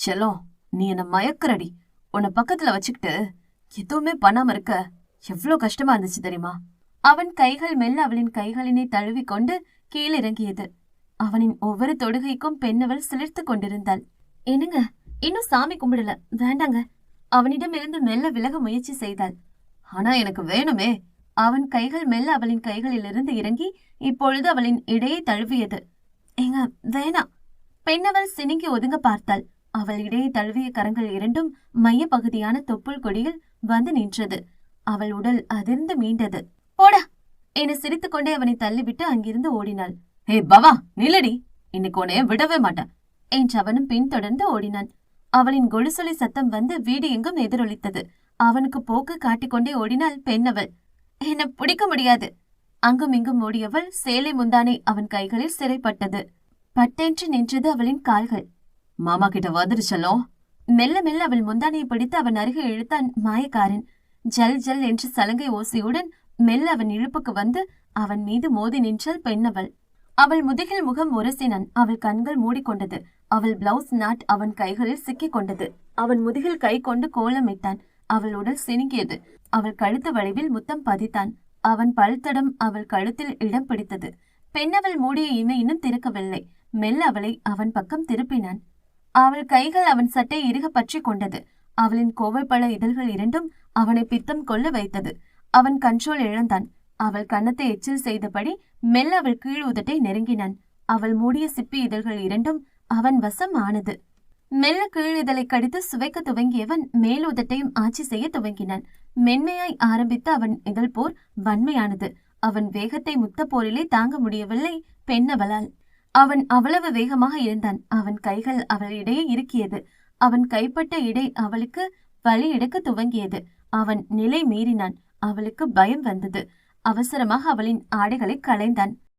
செல்லம் நீ என்ன மயக்கிறடி. உன்னை பக்கத்துல வச்சுக்கிட்டு எதுவுமே பண்ணாம இருக்க. எவ்ளோ கஷ்டமா இருந்துச்சு தெரியுமா? அவன் கைகள் மெல்ல அவளின் கைகளினை தழுவிக்கொண்டு கீழிறங்கியது அவனின் ஒவ்வொரு தொடுகைக்கும் பெண்ணவள் சிலிர்த்து கொண்டிருந்தாள். என்னங்க? இன்னும் சாமி கும்பிடல. வேண்டாங்க. அவனிடமிருந்து மெல்ல விலக முயற்சி செய்தாள். ஆனா எனக்கு வேணுமே. அவன் கைகள் மெல்ல அவளின் கைகளிலிருந்து இறங்கி இப்பொழுது அவளின் இடையை தழுவியது. ஏங்க வேணா பெண்ணவள் சினிங்கி ஒதுங்க பார்த்தாள். அவள் இடையே தழுவிய கரங்கள் இரண்டும் மைய பகுதியான தொப்புள் கொடியில் வந்து நின்றது. அவள் உடல் அதிர்ந்து மீண்டது. போடா! என சிரித்துக்கொண்டே அவனை தள்ளிவிட்டு அங்கிருந்து ஓடினாள். ஹே பவா நில்லடி! இன்னைக்கு உன்னைய விடவே மாட்டேன்! என்று அவனும் பின்தொடர்ந்து ஓடினான். அவளின் கொலுசொலி சத்தம் வந்து வீடு எங்கும் எதிரொலித்தது. அவனுக்கு போக்கு காட்டிக்கொண்டே ஓடினாள் பெண்ணவள் என்ன பிடிக்க முடியாது! அங்கும் இங்கும் ஓடியவள் சேலை முந்தானை அவன் கைகளில் சிறைப்பட்டது. பட்டென்று நின்றது அவளின் கால்கள். மாமா கிட்ட வந்துருச்சலோ மெல்ல மெல்ல அவள் முந்தானையை பிடித்து அவன் அருகே இழுத்தான் மாயக்காரன். ஜல் ஜல் என்று சலங்கை ஓசையுடன் மெல்ல அவன் இழுப்புக்கு வந்து அவன் மீது மோதி நின்றால் பெண்ணவள் அவள். முதுகில் முகம் உரசினான். அவள் கண்கள் மூடிக்கொண்டது. அவள் பிளவுஸ் நாட் அவன் கைகளில் சிக்கிக் கொண்டது அவன் முதுகில் கை கொண்டு கோலமிட்டான். அவள் உடல் சினுங்கியது. அவள் கழுத்து வளைவில் முத்தம் பதித்தான். அவன் பல்தடம் அவள் கழுத்தில் இடம் பிடித்தது. பெண்ணவள் மூடிய இமை இன்னும் திறக்கவில்லை. மெல்ல அவளை அவன் பக்கம் திருப்பினான். அவள் கைகள் அவன் சட்டை இறுக பற்றி கொண்டது. அவளின் கோவைப்பழ இதழ்கள் இரண்டும் அவனை பித்தம் கொள்ள வைத்தது. அவன் கண்ட்ரோல் இழந்தான். அவள் கன்னத்தை எச்சில் செய்தபடி மெல்ல அவள் கீழ் உதட்டை நெருங்கினான். அவள் மூடிய சிப்பி இதழ்கள் இரண்டும் அவன் வசம் ஆனது. மெல்ல கீழ் இதழை கடித்து சுவைக்க துவங்கியவன் மேல் உதட்டையும் ஆட்சி செய்ய துவங்கினான். மென்மையாய் ஆரம்பித்த அவன் இதழ் போர் வன்மையானது. அவன் வேகத்தை முத்த போரிலே தாங்க முடியவில்லை பெண்ணவளால். அவன் அவ்வளவு வேகமாக இருந்தான் அவன் கைகள் அவள் இடையே இருக்கியது அவன் கைப்பட்ட இடை அவளுக்கு வழி எடுக்க துவங்கியது. அவன் நிலை மீறினான். அவளுக்கு பயம் வந்தது. அவசரமாக அவளின் ஆடைகளை களைந்தான்.